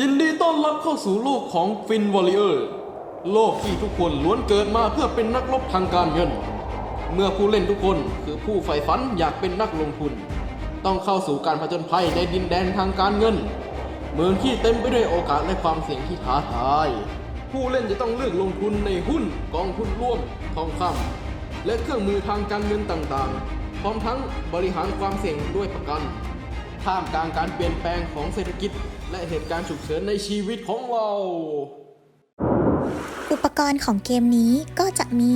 ยินดีต้อนรับเข้าสู่โลกของฟินวอลเลอร์โลกที่ทุกคนล้วนเกิดมาเพื่อเป็นนักรบทางการเงิน เมื่อผู้เล่นทุกคนคือผู้ใฝ่ฝันอยากเป็นนักลงทุน ต้องเข้าสู่การผจญภัยในดินแดนทางการเงิน เมืองที่เต็มไปด้วยโอกาสและความเสี่ยงที่ท้าทาย ผู้เล่นจะต้องเลือกลงทุนในหุ้นกองทุนร่วมทองคำและเครื่องมือทางการเงินต่างๆ พร้อมทั้งบริหารความเสี่ยงด้วยประกัน ท่ามกลางการเปลี่ยนแปลงของเศรษฐกิจ และเหตุการณ์ฉุกเฉินในชีวิตของเรา อุปกรณ์ของเกมนี้ก็จะมี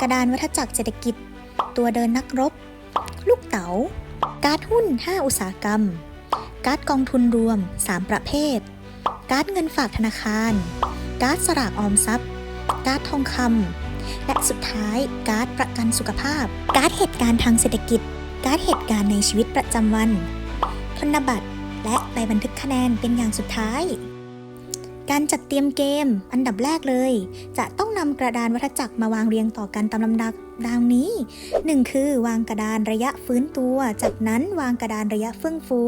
กระดานวัฏจักรเศรษฐกิจ ตัวเดินนักรบ ลูกเต๋า การ์ดหุ้น 5 อุตสาหกรรม การ์ดกองทุนรวม 3 ประเภท การ์ดเงินฝากธนาคาร การ์ดสลากออมทรัพย์ การ์ดทองคำและสุดท้ายการ์ดประกันสุขภาพ การ์ดเหตุการณ์ทางเศรษฐกิจ การ์ดเหตุการณ์ในชีวิตประจำวัน ธนบัตร และใบบันทึกคะแนนเป็นอย่างสุดท้าย การจัดเตรียมเกมอันดับแรกเลย จะต้องนำกระดานวัฏจักรมาวางเรียงต่อกันตามลำดับดังนี้ 1 คือวางกระดานระยะฟื้นตัว จากนั้นวางกระดานระยะเฟื่องฟู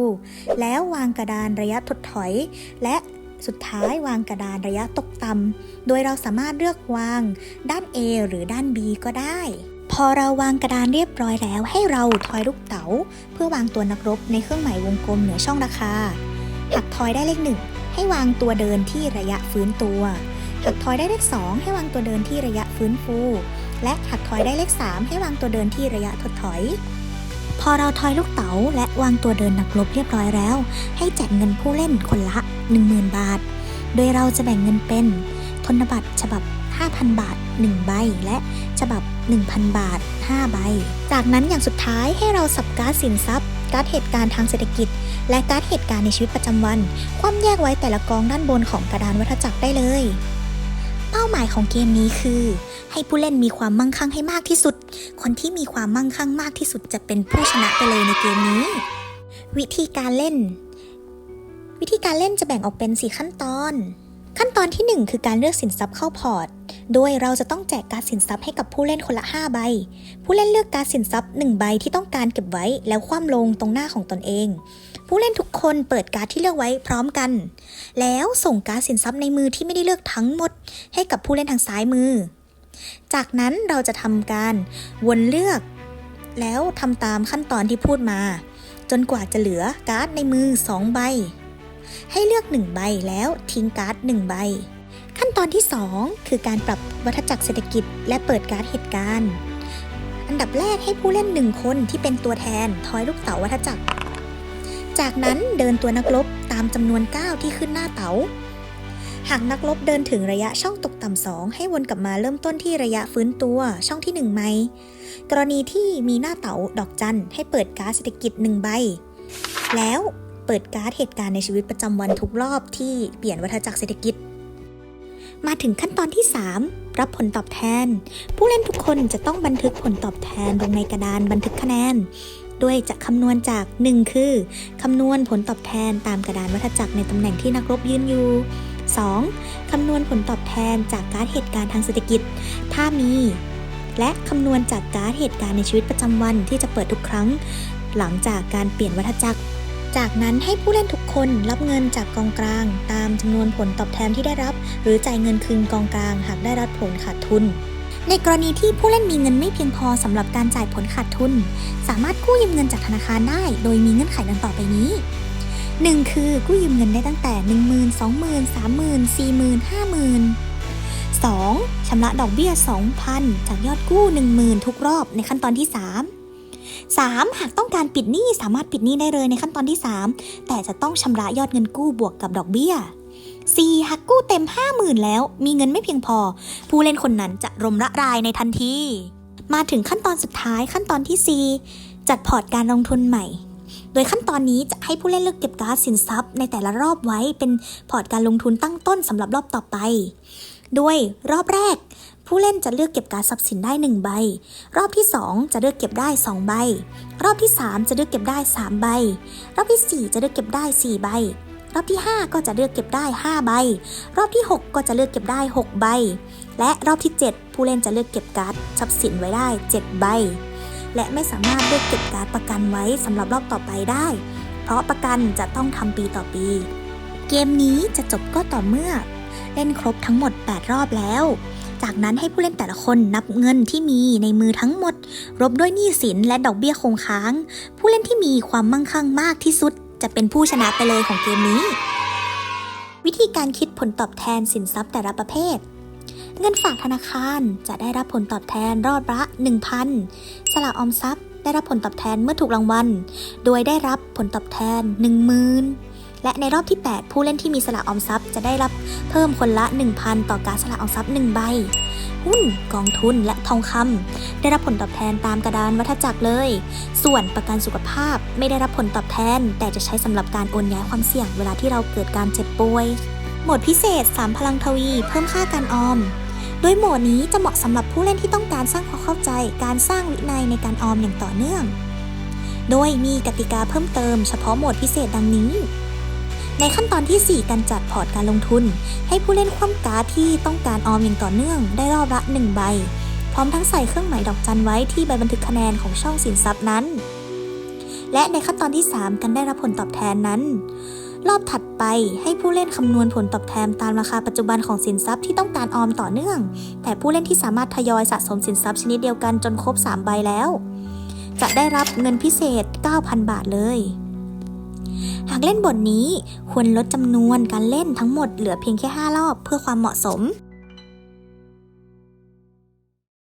แล้ววางกระดานระยะถดถอย และสุดท้ายวางกระดานระยะตกต่ำโดยเราสามารถเลือกวางด้าน A หรือด้าน B ก็ได้ พอเราวางกระดานเรียบร้อยแล้ว ให้เราทอยลูกเต๋า เพื่อวางตัวนักรบในเครื่องหมายวงกลมเหนือช่องราคา หากทอยได้เลขหนึ่งให้วางตัวเดินที่ระยะฟื้นตัว หากทอยได้เลข2ให้วางตัวเดินที่ระยะฟื้นฟู และหากทอยได้เลข3ให้วางตัวเดินที่ระยะถดถอย พอเราทอยลูกเต๋าและวางตัวเดินนักรบเรียบร้อยแล้ว ให้แจกเงินผู้เล่นคนละ 10,000 บาท โดยเราจะแบ่งเงินเป็นธนบัตรฉบับ 5,000 บาท 1 ใบ และฉบับ 1,000 บาท 5 ใบ จากนั้นอย่างสุดท้ายให้เราสับการ์ดสินทรัพย์ การ์ดเหตุการณ์ทางเศรษฐกิจ และการ์ดเหตุการณ์ในชีวิตประจำวัน คว่ำแยกไว้แต่ละกองด้านบนของกระดานวัฏจักรได้เลย เป้าหมายของเกมนี้คือ ให้ผู้เล่นมีความมั่งคั่งให้มากที่สุด คนที่มีความมั่งคั่งมากที่สุดจะเป็นผู้ชนะไปเลยในเกมนี้ วิธีการเล่น วิธีการเล่นจะแบ่งออกเป็น 4 ขั้นตอน ขั้นตอนที่ 1 คือการเลือกสินทรัพย์เข้าพอร์ต โดยเราจะต้องแจกการสินทรัพย์ให้กับผู้เล่นคนละ 5 ใบ ผู้เล่นเลือกการสินทรัพย์ 1 ใบที่ต้องการเก็บไว้แล้วคว่ำลงตรงหน้าของตนเอง ผู้เล่นทุกคนเปิดการ์ดที่เลือกไว้พร้อมกัน แล้วส่งการสินทรัพย์ในมือที่ไม่ได้เลือกทั้งหมด ให้กับผู้เล่นทางซ้ายมือ จากนั้นเราจะทำการวนเลือก แล้วทำตามขั้นตอนที่พูดมา จนกว่าจะเหลือการ์ดในมือ 2 ใบ ให้เลือก 1 ใบแล้วทิ้งการ์ด 1 ใบ ขั้นตอนที่ 2 คือการปรับวัฏจักรเศรษฐกิจ และเปิดการ์ดเหตุการณ์ อันดับแรกให้ผู้เล่น1คนที่เป็นตัวแทนทอยลูกเต๋าวัฏจักร จากนั้นเดินตัวนักรบตามจำนวนก้าวที่ขึ้นหน้าเต๋าหากนักรบเดินถึงระยะช่องตกต่ำสองให้วนกลับมาเริ่มต้นที่ระยะฟื้นตัวช่องที่ 1ไหมกรณีที่มีหน้าเต๋าดอกจันให้เปิดการ์ดเศรษฐกิจ 1 ใบ แล้ว เปิดการ์ดเหตุการณ์ในชีวิตประจำวันทุกรอบที่เปลี่ยนวัฏจักรเศรษฐกิจ มาถึงขั้นตอนที่ 3 รับผลตอบแทน ผู้เล่นทุกคนจะต้องบันทึกผลตอบแทนลงในกระดานบันทึกคะแนนโดยจะคำนวณจาก 1 คือ คำนวณผลตอบแทนตามกระดานวัฏจักรในตำแหน่งที่นักรบยืนอยู่ 2. คำนวณผลตอบแทนจากการดเหตุการณ์ทางเศรษฐกิจ ถ้ามี และคำนวณจากการดเหตุการณ์ในชีวิตประจำวันที่จะเปิดทุกครั้ง หลังจากการเปลี่ยนวัฏจักร จากนั้นให้ผู้เล่นทุกคนรับเงินจากกองกลาง ตามจำนวนผลตอบแทนที่ได้รับ หรือจ่ายเงินคืนกองกลาง หากได้รับผลขาดทุน ในกรณีที่ผู้เล่นมีเงินไม่เพียงพอสำหรับการจ่ายผลขาดทุน สามารถกู้ยืมเงินจากธนาคารได้ โดยมีเงื่อนไขดังต่อไปนี้ 1. คือกู้ยืมเงินได้ตั้งแต่ 1 0 0 0 0 20,000 30,000 40,000 50,000 2. ชำระดอกเบี้ย 2,000 จากยอดกู้ 10,000 ทุกรอบในขั้นตอนที่ 3 3. หากต้องการปิดหนี้สามารถปิดหนี้ได้เลยในขั้นตอนที่ 3 แต่จะต้องชำระยอดเงินกู้บวกกับดอกเบี้ย 4. หากกู้เต็ม 50,000 แล้ว มีเงินไม่เพียงพอ ผู้เล่นคนนั้นจะรมละรายในทันที มาถึงขั้นตอนสุดท้ายขั้นตอนที่ 4 จัดพอร์ตการลงทุนใหม่ โดยขั้นตอนนี้จะให้ผู้เล่นเลือกเก็บการ์ดสินทรัพย์ ในแต่ละรอบไว้เป็นพอร์ตการลงทุนตั้งต้นสำหรับรอบต่อไปโดยรอบแรก ผู้เล่นจะเลือกเก็บการดทรัพย์สินได้ 1 ใบ รอบที่ 2 จะเลือกเก็บได้ 2 ใบ รอบที่ 3 จะเลือกเก็บได้ 3 ใบ รอบที่ 4 จะเลือกเก็บได้ 4 ใบ รอบที่ 5 ก็จะเลือกเก็บได้ 5 ใบ รอบที่ 6 ก็จะเลือกเก็บได้ 6 ใบ และรอบที่ 7 ผู้เล่นจะเลือกเก็บการ์ดทรัพย์สินไว้ได้ 7 ใบ และไม่สามารถเลือกเก็บการ์ดประกันไว้สำหรับรอบต่อไปได้ เพราะประกันจะต้องทำปีต่อปี เกมนี้จะจบก็ต่อเมื่อ เล่นครบทั้งหมด 8 รอบแล้ว จากนั้นให้ผู้เล่นแต่ละคนนับเงินที่มีในมือทั้งหมด รบด้วยหนี้สินและดอกเบี้ยคงค้าง ผู้เล่นที่มีความมั่งคั่งมากที่สุด จะเป็นผู้ชนะไปเลยของเกมนี้ วิธีการคิดผลตอบแทนสินทรัพย์แต่ละประเภท เงินฝากธนาคารจะได้รับผลตอบแทนรอบละ 1,000 สลากออมทรัพย์ ได้รับผลตอบแทนเมื่อถูกรางวัล โดยได้รับผลตอบแทน 10,000 และในรอบที่ 8 ผู้เล่นที่มีสลากออมทรัพย์ จะได้รับเพิ่มคนละ 1,000 ต่อการสลากออมทรัพย์ 1 ใบ หุ้น กองทุนและทองคำได้รับผลตอบแทนตามกระดานวัฏจักรเลย ส่วนประกันสุขภาพไม่ได้รับผลตอบแทน แต่จะใช้สำหรับการโอนย้ายความเสี่ยงเวลาที่เราเกิดการเจ็บป่วยโหมดพิเศษ 3 พลังทวี เพิ่มค่าการออมโดยโหมดนี้จะเหมาะสำหรับผู้เล่นที่ต้องการสร้างความเข้าใจ การสร้างวินัยในการออมอย่างต่อเนื่อง โดยมีกติกาเพิ่มเติมเฉพาะโหมดพิเศษดังนี้ ในขั้นตอนที่ 4 การจัดพอร์ตการลงทุน ให้ผู้เล่นคว่ำการ์ดที่ต้องการออมอย่างต่อเนื่องได้รอบละ 1 ใบ พร้อมทั้งใส่เครื่องหมายดอกจันไว้ที่ใบบันทึกคะแนนของช่องสินทรัพย์นั้น และในขั้นตอนที่ 3 การได้รับผลตอบแทนนั้น รอบถัดไปให้ผู้เล่นคำนวณผลตอบแทนตามราคาปัจจุบันของสินทรัพย์ที่ต้องการออมต่อเนื่อง แต่ผู้เล่นที่สามารถทยอยสะสมสินทรัพย์ชนิดเดียวกันจนครบ 3 ใบแล้ว จะได้รับเงินพิเศษ 9,000 บาทเลย หากเล่นบทนี้ควรลดจำนวนการเล่นทั้งหมดเหลือเพียงแค่ 5 รอบเพื่อความเหมาะสม